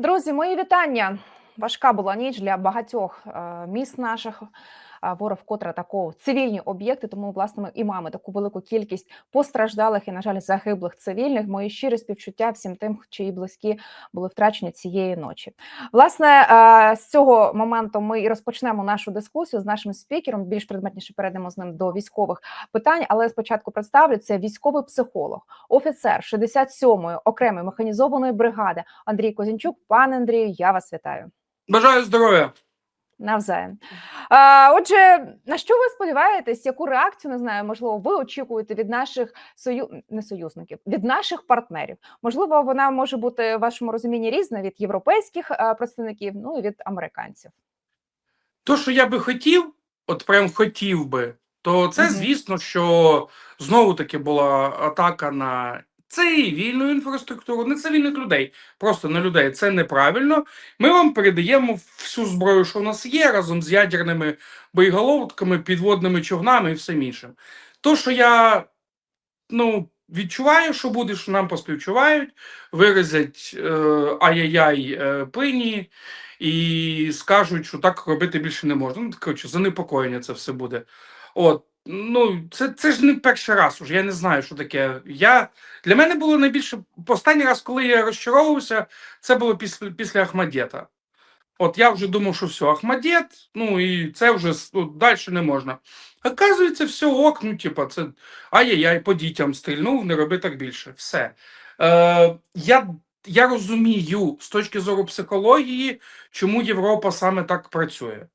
Друзі, мої вітання. Важка була ніч для багатьох е, міст наших. Ворог вкотре атакував цивільні об'єкти, тому власне ми і маємо таку велику кількість постраждалих і, на жаль, загиблих цивільних. Мої щирі співчуття всім тим, чиї близькі були втрачені цієї ночі. Власне, з цього моменту ми і розпочнемо нашу дискусію з нашим спікером. Більш предметніше перейдемо з ним до військових питань. Але спочатку представлю це військовий психолог, офіцер 67-ї окремої механізованої бригади Андрій Козінчук. Пане Андрію, я вас вітаю. Бажаю здоров'я. Навзаєм. А, отже, на що ви сподіваєтесь, яку реакцію не знаю, можливо, ви очікуєте від наших сою... не союзників, від наших партнерів? Можливо, вона може бути в вашому розумінні різна від європейських а, представників, ну і від американців. То, що я би хотів, от прям хотів би, то це, звісно, що знову таки була атака на цивільну інфраструктуру, не цивільних людей, просто на людей. Це неправильно. Ми вам передаємо всю зброю, що в нас є, разом з ядерними боєголовками, підводними човнами і всім іншим. То, що я ну, відчуваю, що буде, що нам поспівчувають, виразять е, ай-яй-яй е, пині і скажуть, що так робити більше не можна. Ну, коротше, занепокоєння це все буде. От, ну, це, це ж не перший раз уже. Я не знаю, що таке. Я, для мене було найбільше. Останній раз, коли я розчаровувався, це було після, після Ахмадєта. От я вже думав, що все, Ахмадєт, ну і це вже ну, далі не можна. Оказується, все ок, ну, типа, це ай-яй-яй, по дітям стрільнув, не роби так більше. Все. Е, я, я розумію з точки зору психології, чому Європа саме так працює.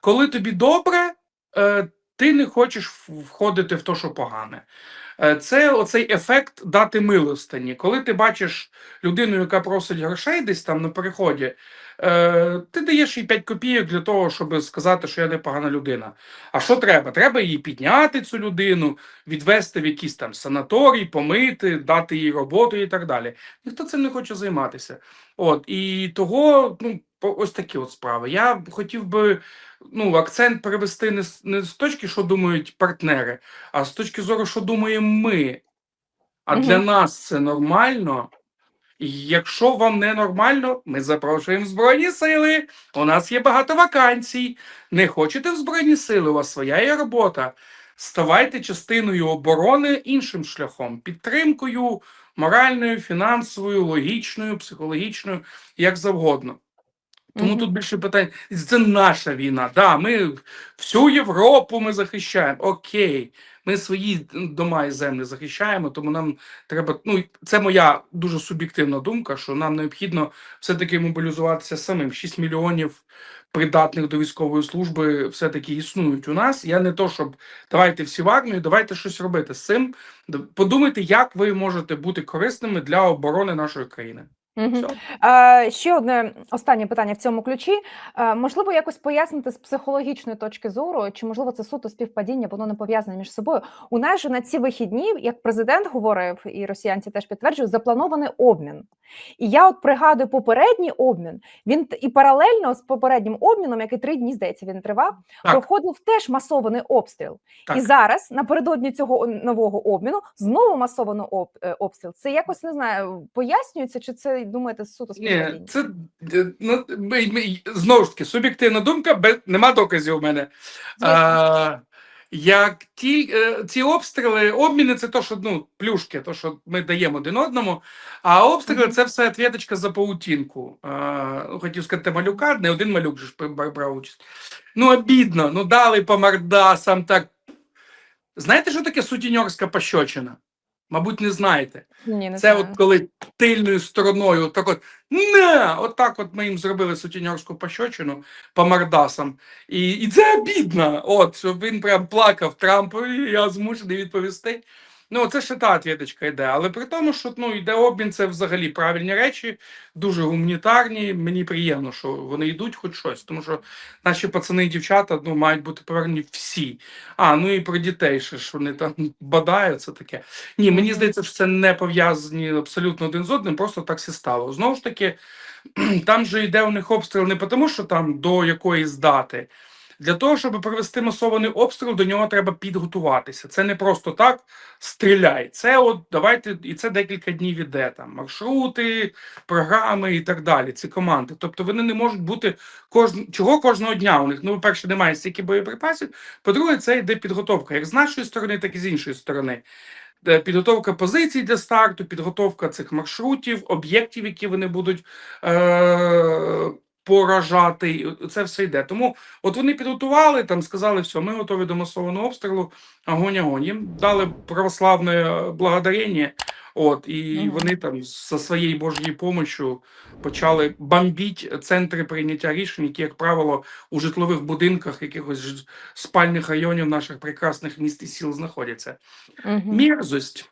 Коли тобі добре, е, ти не хочеш входити в те, що погане. Е, Це оцей ефект дати милостині. Коли ти бачиш людину, яка просить грошей десь там на переході, е, ти даєш їй 5 копійок для того, щоб сказати, що я непогана людина. А що треба? Треба її підняти, цю людину, відвести в якийсь там санаторій, помити, дати їй роботу і так далі. Ніхто цим не хоче займатися. От і того, ну, ось такі от справи. Я хотів би ну, акцент перевести не з, не з точки, що думають партнери, а з точки зору, що думаємо ми. А для нас це нормально. І якщо вам не нормально, ми запрошуємо в Збройні Сили. У нас є багато вакансій. Не хочете в Збройні Сили, у вас своя є робота. Ставайте частиною оборони іншим шляхом, підтримкою моральною, фінансовою, логічною, психологічною, як завгодно. Тому Мгм. тут більше питань. Це наша війна. Да, ми всю Європу ми захищаємо. Окей, ми свої дома і землі захищаємо, тому нам треба. Ну це моя дуже суб'єктивна думка, що нам необхідно все-таки мобілізуватися самим. 6 мільйонів придатних до військової служби все-таки існують у нас. Я не то, щоб давайте всі в армію, давайте щось робити з цим. Подумайте, як ви можете бути корисними для оборони нашої країни. Е, ще одне останнє питання в цьому ключі. Е, можливо, якось пояснити з психологічної точки зору, чи можливо це суто співпадіння, воно не пов'язане між собою. У нас же на ці вихідні, як президент говорив, і росіянці теж підтверджують, запланований обмін. І я от пригадую попередній обмін. Він і паралельно з попереднім обміном, який три дні здається, він тривав, Так. проходив теж масований обстріл. Так. І зараз, напередодні цього нового обміну, знову масований е, обстріл. Це якось не знаю, пояснюється, чи це думаєте суто Ні, це е, ну, знову ж таки суб'єктивна думка, без, нема доказів у мене. А, як ті, е, ці обстріли, обміни це то, що ну, плюшки, то, що ми даємо один одному, а обстріли Мгм. це все ответочка за паутінку. А, хотів сказати, малюка, не один малюк же ж брав участь. Ну, обідно, ну дали по мордасам так. Знаєте, що таке сутіньорська пощочина? Мабуть, не знаєте. Ні, не Це знаю. от коли тильною стороною, так от не, отак от ми їм зробили сутіньорську пощочину по мордасам. І, і це обідно. От, щоб він прям плакав Трампу, і я змушений відповісти. Ну, це ще та отвіточка йде. Але при тому, що ну, йде обмін, це взагалі правильні речі, дуже гуманітарні. Мені приємно, що вони йдуть хоч щось, тому що наші пацани і дівчата ну, мають бути повернені всі. А, ну і про дітей, ще ж вони там бадають, це таке. Ні, мені здається, що це не пов'язані абсолютно один з одним, просто так все стало. Знову ж таки, там же йде у них обстріл не тому, що там до якоїсь дати, Для того, щоб провести масований обстріл, до нього треба підготуватися. Це не просто так стріляй. Це от давайте, і це декілька днів іде там маршрути, програми і так далі. Ці команди. Тобто вони не можуть бути кожн... чого кожного дня. У них ну, по-перше, немає стільки боєприпасів. По-друге, це йде підготовка як з нашої сторони, так і з іншої сторони. Е, Підготовка позицій для старту, підготовка цих маршрутів, об'єктів, які вони будуть е- поражати. Це все йде. Тому от вони підготували, там сказали, все, ми готові до масованого обстрілу. Огонь, огонь. Їм дали православне благодарення. От і Мгм. вони там за своєю Божою допомогою почали бомбити центри прийняття рішень, які, як правило, у житлових будинках, якихось спальних районів наших прекрасних міст і сіл знаходяться. Мгм. Мерзость.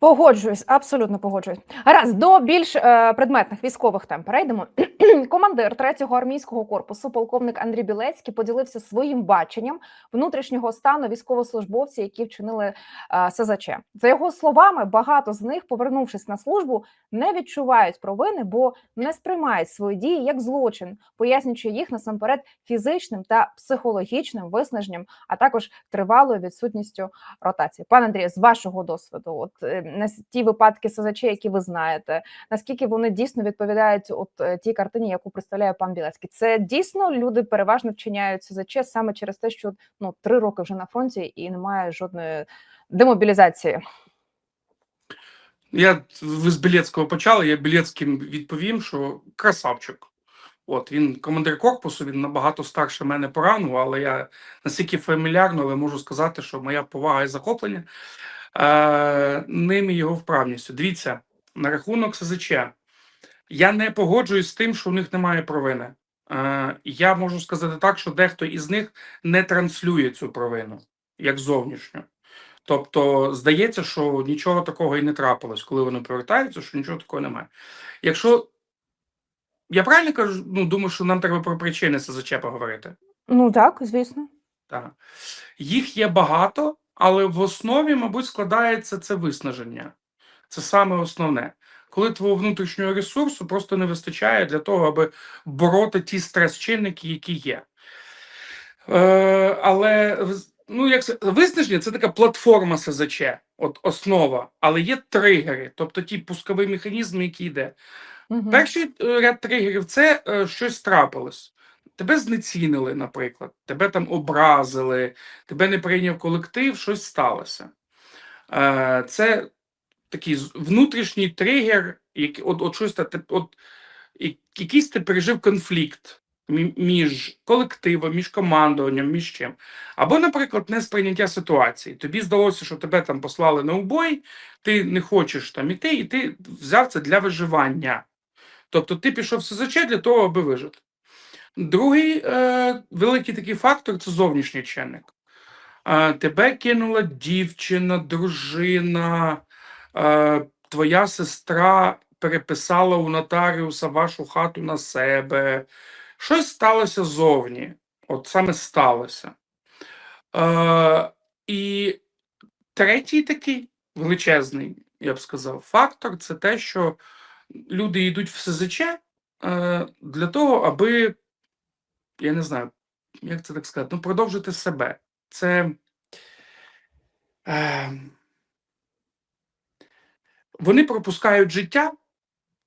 Погоджуюсь, абсолютно погоджуюсь. Гаразд, до більш е, предметних військових тем перейдемо. Командир 3-го армійського корпусу, полковник Андрій Білецький, поділився своїм баченням внутрішнього стану військовослужбовців, які вчинили е, СЗЧ. За його словами, багато з них, повернувшись на службу, не відчувають провини, бо не сприймають свої дії як злочин, пояснюючи їх насамперед фізичним та психологічним виснаженням, а також тривалою відсутністю ротації. Пане Андрію, з вашого досвіду, от е, на ті випадки СЗЧ, які ви знаєте, наскільки вони дійсно відповідають от е, тій картині, яку представляє пан Білецький? Це дійсно люди переважно вчиняють СЗЧ саме через те, що ну три роки вже на фронті і немає жодної демобілізації. Я ви з Білецького почали. Я Білецьким відповім, що красавчик. От він командир корпусу, він набагато старше мене по рангу, але я настільки фамільярно, але можу сказати, що моя повага і захоплення е, ним і його вправністю. Дивіться, на рахунок СЗЧ. Я не погоджуюсь з тим, що у них немає провини. Е, я можу сказати так, що дехто із них не транслює цю провину як зовнішню. Тобто, здається, що нічого такого і не трапилось, коли вони повертаються, що нічого такого немає. Якщо я правильно кажу, ну думаю, що нам треба про причини СЗЧ поговорити. Ну так, звісно. Так. Їх є багато, але в основі, мабуть, складається це виснаження. Це саме основне. Коли твого внутрішнього ресурсу просто не вистачає для того, аби бороти ті стрес-чинники, які є. Е, але ну, як виснаження це така платформа СЗЧ, от основа, але є тригери, тобто ті пускові механізми, які йде. Мгм. Перший е, ряд тригерів це е, щось трапилось. Тебе знецінили, наприклад, тебе там образили, тебе не прийняв колектив, щось сталося. Е, це такий внутрішній тригер, який, от, от щось от, якийсь ти пережив конфлікт між колективом, між командуванням, між чим. Або, наприклад, несприйняття ситуації. Тобі здалося, що тебе там послали на убой, ти не хочеш там іти, і ти взяв це для виживання. Тобто ти пішов в СЗЧ для того, аби вижити. Другий е, великий такий фактор це зовнішній чинник. Е, тебе кинула дівчина, дружина, е, твоя сестра переписала у нотаріуса вашу хату на себе. Щось сталося зовні. От саме сталося. Е, і третій такий величезний, я б сказав, фактор це те, що люди йдуть в СЗЧ е, для того, аби, я не знаю, як це так сказати, ну, продовжити себе. Це. Е, вони пропускають життя,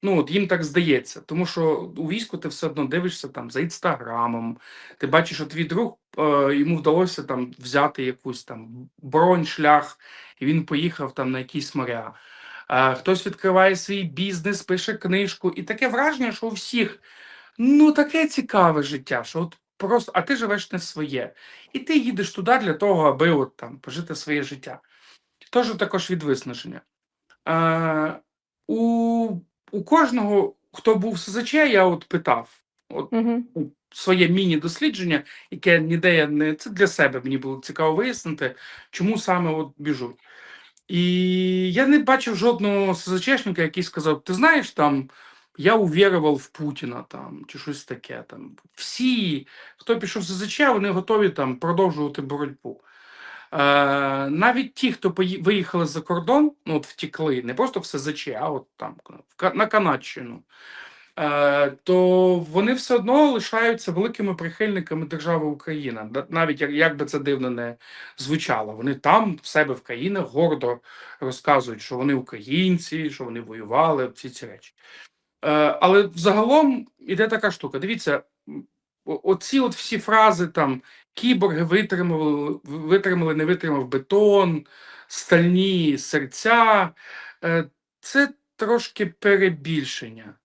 ну от їм так здається, тому що у війську ти все одно дивишся там за інстаграмом, ти бачиш, що твій друг е, йому вдалося там взяти якусь там бронь, шлях, і він поїхав там на якісь моря. Е, хтось відкриває свій бізнес, пише книжку, і таке враження, що у всіх ну таке цікаве життя, що от просто, а ти живеш не своє. І ти їдеш туди для того, аби от там пожити своє життя. Тож також від виснаження. Е, у, у кожного, хто був в СЗЧ, я от питав. От Мгм. своє міні-дослідження, яке ніде я не це для себе мені було цікаво вияснити, чому саме от біжуть. І я не бачив жодного СЗЧшника, який сказав: ти знаєш, там я увірував в Путіна там чи щось таке. Там всі, хто пішов в СЗЧ, вони готові там продовжувати боротьбу. Е, навіть ті, хто виїхали за кордон, ну от втікли, не просто в СЗЧ, а от там на Канадщину. е, то вони все одно лишаються великими прихильниками держави Україна. Навіть як, як би це дивно не звучало. Вони там в себе в країнах гордо розказують, що вони українці, що вони воювали, всі ці речі. Е, але взагалом іде така штука. Дивіться, оці от всі фрази там кіборги витримали, витримали, не витримав бетон, стальні серця. Е, це трошки перебільшення.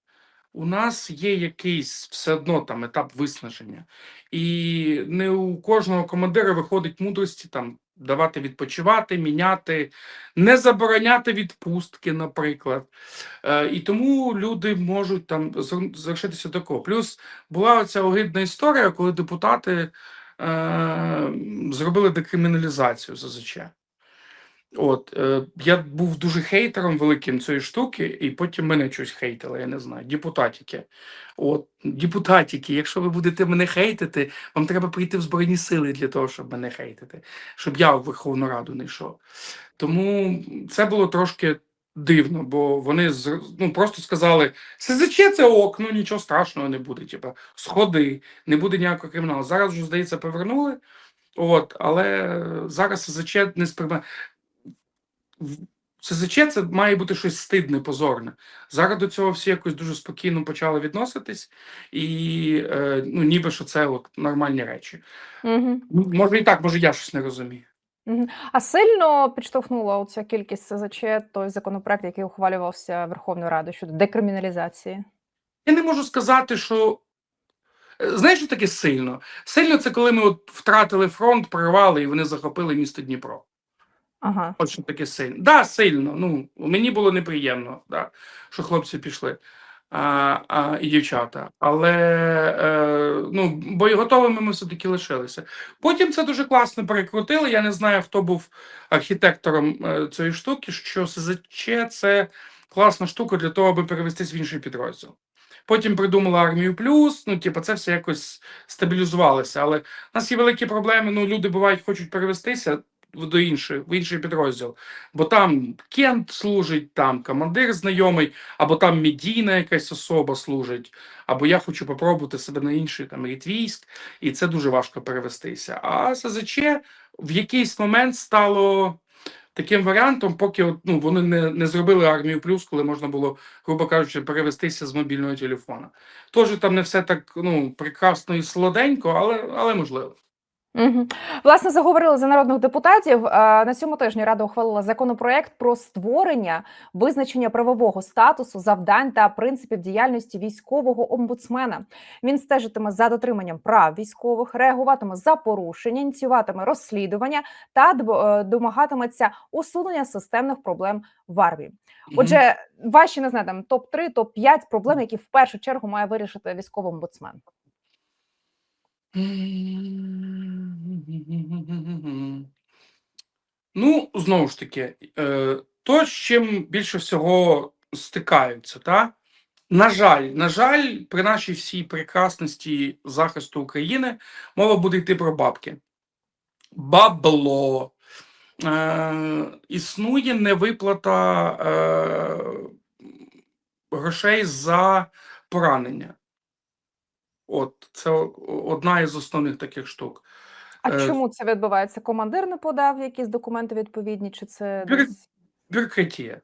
У нас є якийсь все одно там етап виснаження, і не у кожного командира виходить мудрості там давати відпочивати, міняти, не забороняти відпустки, наприклад. Е, і тому люди можуть там залишитися такого. Плюс була оця огидна історія, коли депутати е, зробили декриміналізацію ЗЗЧ. От, е, я був дуже хейтером великим цієї штуки, і потім мене щось хейтили, я не знаю, депутатики. От, депутатики, якщо ви будете мене хейтити, вам треба прийти в Збройні сили для того, щоб мене хейтити, щоб я в Верховну Раду не йшов. Тому це було трошки дивно, бо вони ну, просто сказали: СЗЧ це ок, ну нічого страшного не буде. Типа, сходи, не буде ніякого криміналу. Зараз вже, здається, повернули. От, але зараз СЗЧ не сприймає. СЗЧ це має бути щось стидне, позорне. Зараз до цього всі якось дуже спокійно почали відноситись, і е, ну, ніби що це от нормальні речі. Угу. Може і так, може я щось не розумію. А сильно підштовхнула оця кількість СЗЧ той законопроект, який ухвалювався Верховною Радою щодо декриміналізації? Я не можу сказати, що. Е, Знаєш, що таке сильно? Сильно це коли ми от втратили фронт, прорвали і вони захопили місто Дніпро. Ага. От таке сильно. Да, сильно. Ну, мені було неприємно, да, що хлопці пішли а, а, і дівчата. Але е, ну, боєготовими ми все-таки лишилися. Потім це дуже класно перекрутили. Я не знаю, хто був архітектором е, цієї штуки, що СЗЧ це класна штука для того, аби перевестись в інший підрозділ. Потім придумали армію плюс. Ну, типу, це все якось стабілізувалося. Але в нас є великі проблеми. Ну, люди бувають, хочуть перевестися до іншої, в інший підрозділ. Бо там Кент служить, там командир знайомий, або там медійна якась особа служить, або я хочу попробувати себе на інший там рід військ, і це дуже важко перевестися. А СЗЧ в якийсь момент стало. Таким варіантом, поки ну, вони не, не зробили армію плюс, коли можна було, грубо кажучи, перевестися з мобільного телефона. Тож там не все так ну, прекрасно і солоденько, але, але можливо. Угу. Власне, заговорили за народних депутатів. Е, На цьому тижні Рада ухвалила законопроект про створення визначення правового статусу, завдань та принципів діяльності військового омбудсмена. Він стежитиме за дотриманням прав військових, реагуватиме за порушення, ініціюватиме розслідування та е, домагатиметься усунення системних проблем в армії. Отже, ваші не знаю, там топ 3 топ 5 проблем, які в першу чергу має вирішити військовий омбудсмен. Ну, знову ж таки, е, то, з чим більше всього стикаються, та? На жаль, на жаль, при нашій всій прекрасності захисту України мова буде йти про бабки. Бабло. Е, існує невиплата е, грошей за поранення. От, це одна із основних таких штук. А Е, чому це відбувається? Командир не подав якісь документи відповідні, чи це десь бюрократія.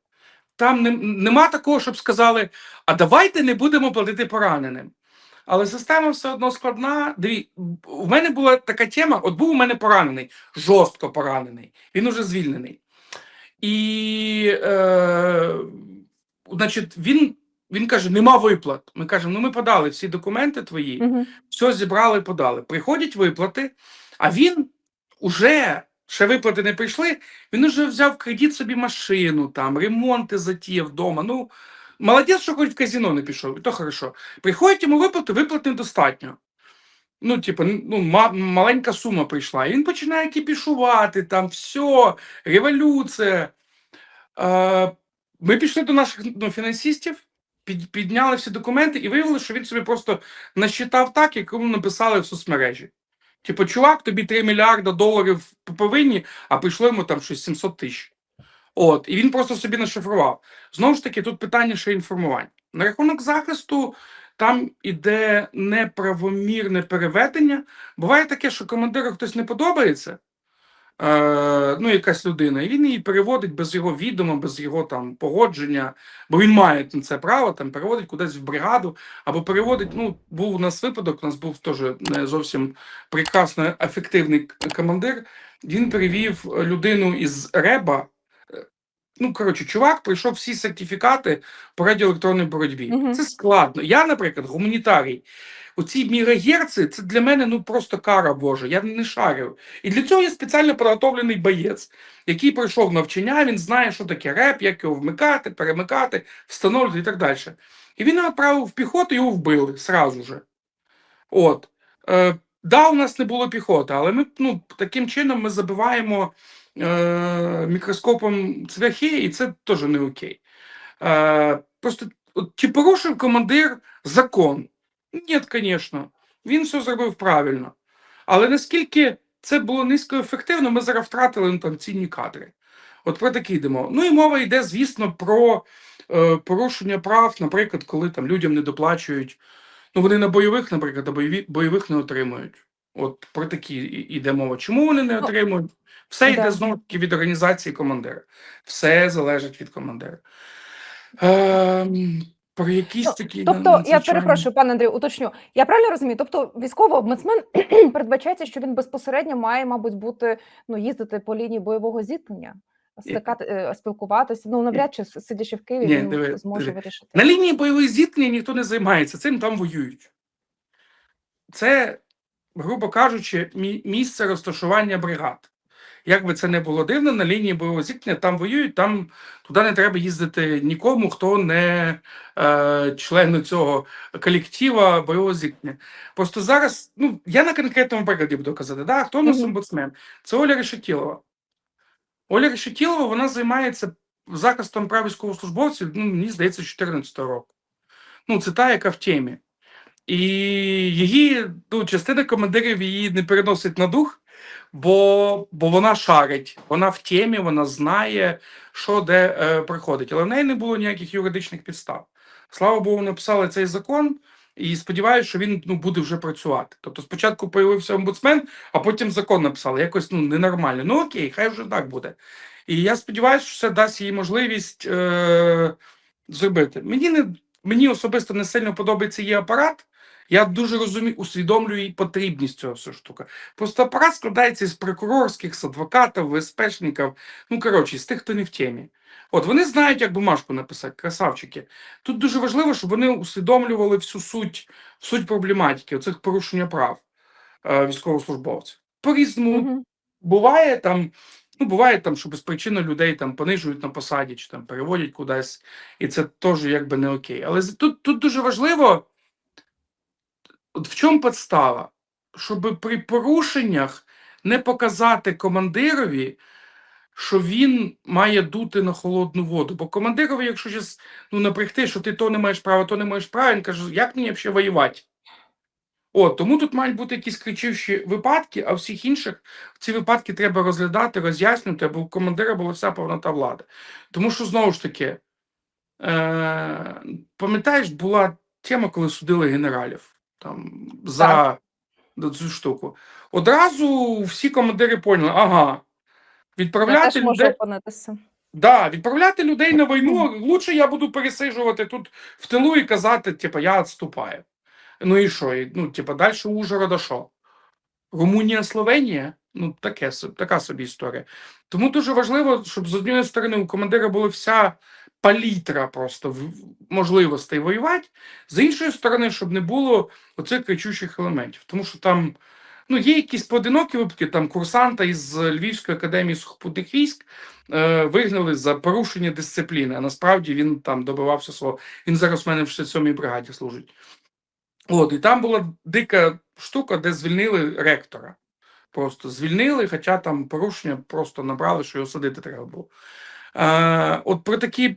Там не, нема такого, щоб сказали, а давайте не будемо платити пораненим. Але система все одно складна. Диві, у мене була така тема: от був у мене поранений, жорстко поранений. Він уже звільнений. І е, значить, він, він каже: нема виплат. Ми кажемо, ну ми подали всі документи твої. Мгм. все зібрали, подали. Приходять виплати, а він уже ще виплати не прийшли. Він уже взяв кредит собі машину, там ремонти затіяв вдома. Ну, молодець, що хоч в казино не пішов, і то хорошо. Приходять йому виплати, виплат недостатньо. Ну, типу, ну, ма- маленька сума прийшла. І він починає кіпішувати, там все, революція. Е, ми пішли до наших ну, фінансистів, під, підняли всі документи і виявили, що він собі просто насчитав так, як йому написали в соцмережі. Типу, чувак, тобі 3 мільярда доларів повинні, а прийшло йому там щось 700 тисяч. От, і він просто собі нашифрував. Знову ж таки, тут питання ще інформування. На рахунок захисту там іде неправомірне переведення. Буває таке, що командиру хтось не подобається, ну, якась людина, і він її переводить без його відома, без його там погодження, бо він має на це право, там переводить кудись в бригаду, або переводить. Ну, був у нас випадок, у нас був теж не зовсім прекрасно ефективний командир. Він перевів людину із Реба. е, Ну, коротше, чувак пройшов всі сертифікати по радіоелектронній боротьбі. Мгм. Це складно. Я, наприклад, гуманітарій. Оці мігагерци це для мене ну просто кара Божа. Я не шарю. І для цього є спеціально підготовлений боєць, який пройшов навчання. Він знає, що таке реп, як його вмикати, перемикати, встановлювати і так далі. І він відправив в піхоту, його вбили сразу же. От. Е, да, у нас не було піхоти, але ми ну, таким чином ми забиваємо е, мікроскопом цвяхи, і це теж не окей. Е, просто от, чи порушив командир закон? Ні, звісно. Він все зробив правильно. Але наскільки це було низькоефективно, ми зараз втратили ну, там цінні кадри. От про таке йдемо. Ну і мова йде, звісно, про е, порушення прав, наприклад, коли там людям не доплачують. Ну, вони на бойових, наприклад, а бойові, бойових не отримують. От про такі йде мова. Чому вони не Ну, отримують? Все йде да. знову таки від організації командира. Все залежить від командира. Ем, про якісь Ну, такі Тобто, я перепрошую, пане Андрію, уточню. Я правильно розумію? Тобто, військовий омбудсмен передбачається, що він безпосередньо має, мабуть, бути ну їздити по лінії бойового зіткнення, стикати, е, спілкуватися. Ну навряд чи сидячи в Києві, Ні, він диви, зможе диви. вирішити. На лінії бойових зіткнень ніхто не займається, цим там воюють. Це, грубо кажучи, місце розташування бригад. Як би це не було дивно, на лінії бойового зіткнення там воюють, там туди не треба їздити нікому, хто не е, член цього колектива бойового зіткнення. Просто зараз, ну, я на конкретному прикладі буду казати, да, хто у нас омбудсмен? Це Оля Решетілова. Оля Решетілова, вона займається захистом прав військовослужбовців, ну, мені здається, з 2014 року. Ну, це та, яка в темі. І її, ну, частина командирів її не переносить на дух, бо, бо вона шарить, вона в темі, вона знає, що де е, приходить. Але в неї не було ніяких юридичних підстав. Слава Богу, написали цей закон, і сподіваюся, що він ну, буде вже працювати. Тобто спочатку появився омбудсмен, а потім закон написали. Якось ну, ненормально. Ну окей, хай вже так буде. І я сподіваюся, що це дасть їй можливість е, зробити. Мені не мені особисто не сильно подобається її апарат. Я дуже розумію, усвідомлюю і потрібність цього всього штука. Просто апарат складається з прокурорських, з адвокатів, ВСПшників, ну коротше, з тих, хто не в темі. От вони знають, як бумажку написати, красавчики. Тут дуже важливо, щоб вони усвідомлювали всю суть, суть проблематики, оцих порушення прав е, військовослужбовців. По-різному Мгм. буває там, ну буває там, що безпричинно людей там понижують на посаді чи там переводять кудись, і це теж якби не окей. Але тут, тут дуже важливо, от в чому підстава, щоб при порушеннях не показати командирові, що він має дути на холодну воду. Бо командирові, якщо щас, ну, напрягти, що ти то не маєш права, то не маєш права, він каже, як мені взагалі воювати? От, тому тут мають бути якісь кричущі випадки, а всіх інших ці випадки треба розглядати, роз'яснювати, аби у командира була вся повнота влади. Тому що знову ж таки, е, пам'ятаєш, була тема, коли судили генералів там за Так. цю штуку. Одразу всі командири поняли, ага, відправляти людей. Да, відправляти людей на війну, лучше я буду пересиджувати тут в тилу і казати, типу, я відступаю. Ну і що? І, Ну, типу, далі Ужгорода що? Румунія, Словенія? Ну, таке, така собі історія. Тому дуже важливо, щоб з однієї сторони у командира була вся палітра просто можливостей воювати, з іншої сторони, щоб не було оцих кричучих елементів. Тому що там ну, є якісь поодинокі випадки, там курсанта із Львівської академії сухопутних військ е, вигнали за порушення дисципліни, а насправді він там добивався свого. Він зараз в мене в 67-й бригаді служить. От, і там була дика штука, де звільнили ректора. Просто звільнили, хоча там порушення просто набрали, що його садити треба було. Е, от про такі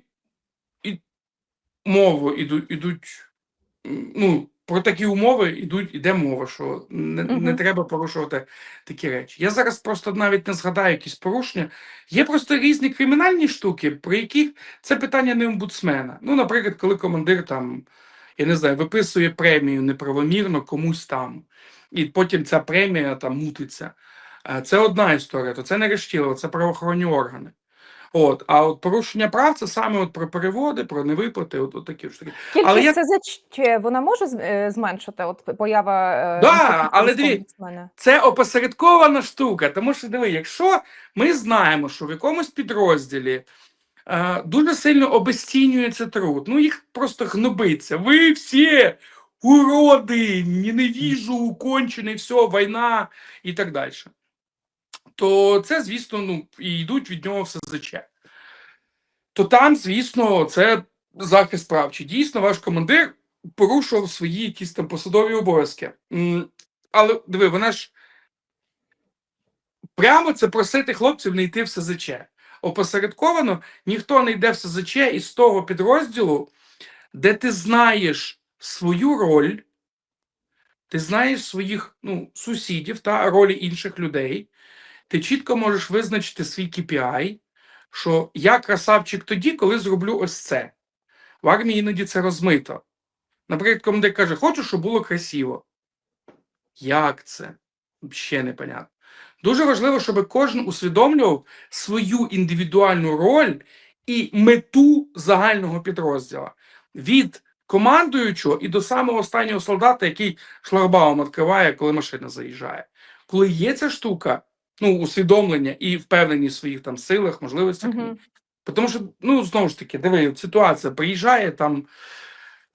мови ідуть, ідуть ну, про такі умови йдуть, іде мова, що не, не треба порушувати такі речі. Я зараз просто навіть не згадаю якісь порушення. Є просто різні кримінальні штуки, при яких це питання не омбудсмена. Ну, наприклад, коли командир там, я не знаю, виписує премію неправомірно комусь там, і потім ця премія там мутиться. Е, Це одна історія, то це не Рештілово, це правоохоронні органи. От, а от порушення прав це саме от про переводи, про невиплати, от, от такі штуки. Кількість Але я- СЗЧ вона може е, зменшити от поява е, Да, але диві- Це опосередкована штука, тому що диви, якщо ми знаємо, що в якомусь підрозділі е, дуже сильно обесцінюється труд, ну їх просто гнобиться. Ви всі уроди, ненавіжу, кончений, все, війна і так далі. То це, звісно, ну, і йдуть від нього в СЗЧ. То там, звісно, це захист прав. Чи дійсно ваш командир порушував свої якісь там посадові обов'язки? Але диви, вона ж прямо це просити хлопців не йти в СЗЧ. Опосередковано ніхто не йде в СЗЧ із того підрозділу, де ти знаєш свою роль, ти знаєш своїх ну, сусідів та ролі інших людей. Ти чітко можеш визначити свій KPI, що я красавчик тоді, коли зроблю ось це. В армії іноді це розмито. Наприклад, командир каже, хочу, щоб було красиво. Як це? Ще непонятно. Дуже важливо, щоб кожен усвідомлював свою індивідуальну роль і мету загального підрозділу. Від командуючого і до самого останнього солдата, який шлагбаум відкриває, коли машина заїжджає. Коли є ця штука, ну, усвідомлення і впевненість в своїх там силах, можливостях. Мгм. Тому що, ну, знову ж таки, диви, ситуація, приїжджає там,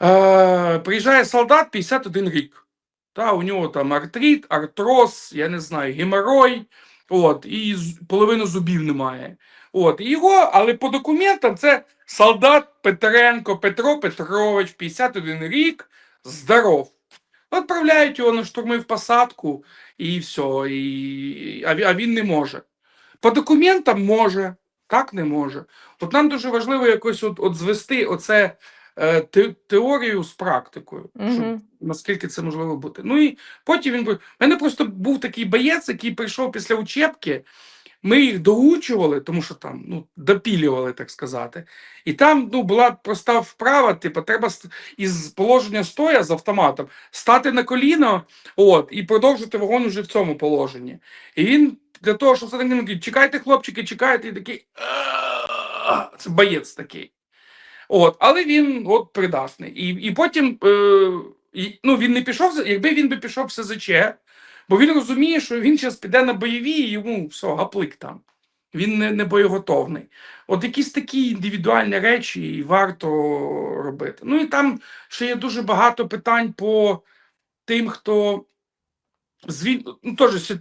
е, приїжджає солдат 51 рік. Та, у нього там артрит, артроз, я не знаю, геморой, от, і половину зубів немає. От, і його, але по документам це солдат Петренко Петро Петрович, 51 рік, здоров. Відправляють його на штурми в посадку, і все, і, а, він не може. По документам може, так не може. От нам дуже важливо якось от, от звести оце е, те, теорію з практикою, щоб наскільки це можливо бути. Ну і потім він. був. У мене просто був такий боєць, який прийшов після учебки. Ми їх доучували, тому що там ну, допілювали, так сказати. І там ну, була проста вправа, типу, треба із положення стоя з автоматом стати на коліно от, і продовжити вогонь уже в цьому положенні. І він для того, щоб стати на чекайте, хлопчики, чекайте, і такий. Це боєць такий. От, але він от придатний. І, і потім е, і, ну, він не пішов, якби він би пішов в СЗЧ, бо він розуміє, що він зараз піде на бойові, і йому все, гаплик там. Він не, не боєготовний. От якісь такі індивідуальні речі і варто робити. Ну і там ще є дуже багато питань по тим, хто звіль... ну, теж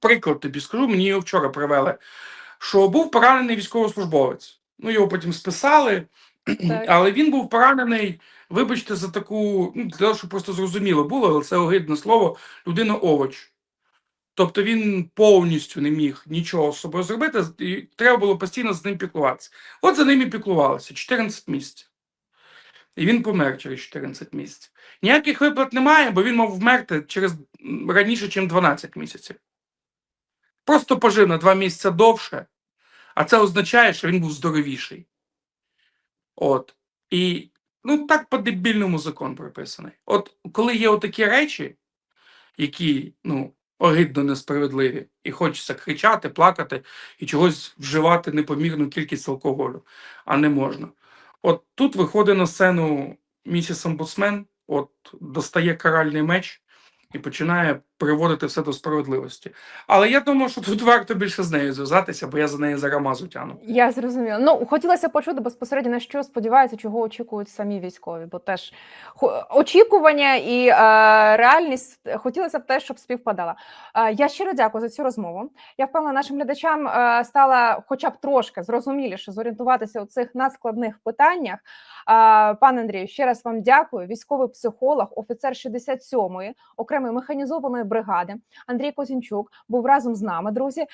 приклад тобі скажу, мені його вчора привели, що був поранений військовослужбовець. Ну, його потім списали, Так. але він був поранений, вибачте, за таку, ну, для того, щоб просто зрозуміло було, але це огидне слово, людина овоч. Тобто він повністю не міг нічого з собою зробити, і треба було постійно з ним піклуватися. От за ним і піклувалися 14 місяців. І він помер через 14 місяців. Ніяких виплат немає, бо він мав вмерти через раніше, ніж 12 місяців. Просто пожив на 2 місяці довше, а це означає, що він був здоровіший. От. І ну так по-дебільному закон прописаний. От коли є отакі речі, які ну, огидно несправедливі, і хочеться кричати, плакати і чогось вживати непомірну кількість алкоголю, а не можна. От тут виходить на сцену місіс омбудсмен, от достає каральний меч і починає приводити все до справедливості. Але я думаю, що тут варто більше з нею зв'язатися, бо я за неї за рамазу тяну. Я зрозуміла. Ну хотілося почути безпосередньо на що сподіваються, чого очікують самі військові, бо теж очікування і е, реальність хотілося б теж, щоб співпадала. Е, я щиро дякую за цю розмову. Я впевнена, нашим глядачам е, стала хоча б трошки зрозуміліше зорієнтуватися у цих надскладних питаннях. Е, пане Андрію, ще раз вам дякую. Військовий психолог, офіцер 67-ї окремої механізованої бригади Андрій Козінчук був разом з нами, друзі.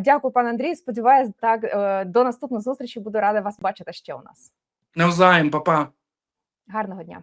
Дякую, пан Андрій. Сподіваюсь, так е, до наступної зустрічі. Буду рада вас бачити ще у нас. Навзаєм, папа. Гарного дня.